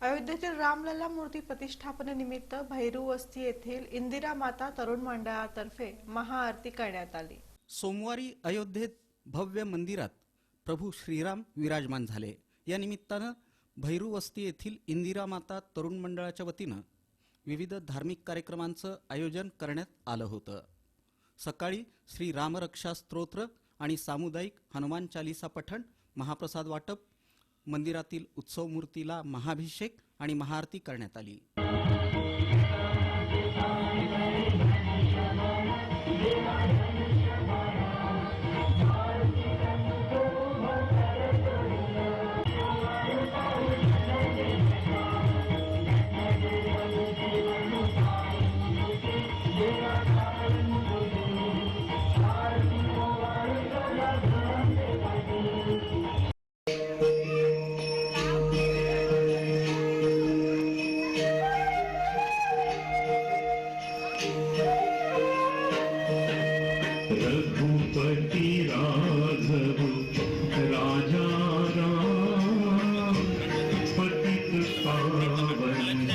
अयोध्येतील रामलला मूर्ती प्रतिष्ठापनेनिमित्त भैरू वस्ती येथील इंदिरा माता तरुण मंडळातर्फे महाआरती करण्यात आली. सोमवारी अयोध्येत भव्य मंदिरात प्रभू श्रीराम विराजमान झाले. या निमित्तानं भैरू वस्ती येथील इंदिरा माता तरुण मंडळाच्या वतीनं विविध धार्मिक कार्यक्रमांचं आयोजन करण्यात आलं होतं. सकाळी श्री रामरक्षा स्तोत्र आणि सामुदायिक हनुमान चालिसा पठण महाप्रसाद वाटप मंदिरातील उत्सव मूर्तीला महाभिषेक आणि महाआरती करण्यात आली. रघुपति राघव राजा राम पतित पावन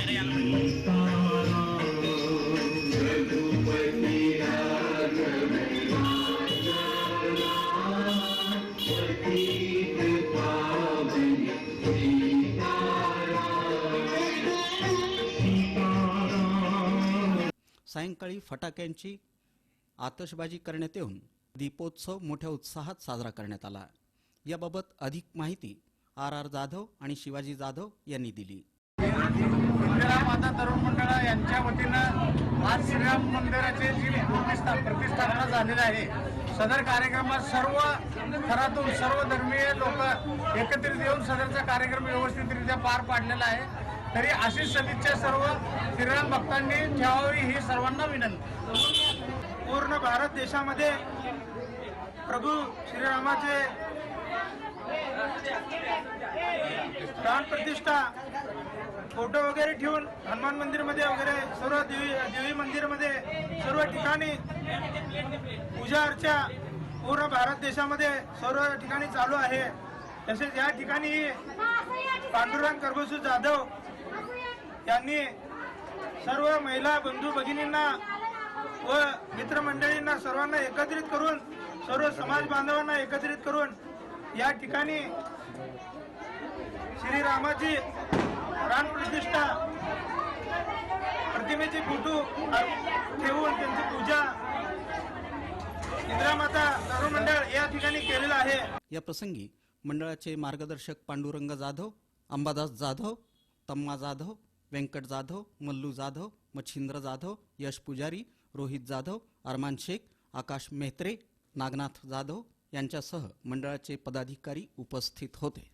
रघुपति राघव राजा राम पतित पावन सायंकाळी फटाक्यांची आतषबाजी करण्यात येऊन दीपोत्सव मोठ्या उत्साहात साजरा करण्यात आला. याबाबत अधिक माहिती आर आर जाधव आणि शिवाजी जाधव यांनी दिली. माता तरुण मंडळ यांच्या वतीनं आज श्रीराम मंदिराचे जी प्रतिष्ठा प्रतिष्ठापना झालेली आहे सदर कार्यक्रमात सर्व थरातून सर्व धर्मीय लोक एकत्रित येऊन सदरचा कार्यक्रम व्यवस्थितरित्या पार पाडलेला आहे. तरी अशीच सदिच्छा सर्व श्रीराम भक्तांनी ठेवावी ही सर्वांना विनंती. पूर्ण भारत देशामध्ये प्रभू श्रीरामाचे प्राण प्रतिष्ठा फोटो वगैरे ठेवून हनुमान मंदिरमध्ये वगैरे सर्व देवी देवी मंदिरमध्ये सर्व ठिकाणी पूजा अर्चा पूर्ण भारत देशामध्ये सर्व ठिकाणी चालू आहे. तसेच या ठिकाणी पांडुरंग कर्बसू जाधव यांनी सर्व महिला बंधू भगिनींना व मित्रमंडळींना सर्वांना एकत्रित करून सर्व समाज बांधवांना एकत्रित करून या ठिकाणी श्रीरामाची प्राणप्रतिष्ठा प्रतिमेचे फोटो ठेवून त्यांची पूजा इंद्रामाता तरुण मंडळ या ठिकाणी केलेलं आहे. या प्रसंगी मंडळाचे मार्गदर्शक पांडुरंग जाधव अंबादास जाधव तम्मा जाधव व्यंकट जाधव मल्लू जाधव मच्छिंद्र जाधव यश पुजारी रोहित जाधव अरमान शेख आकाश मेहत्रे नागनाथ जाधव यांच्यासह मंडळाचे पदाधिकारी उपस्थित होते.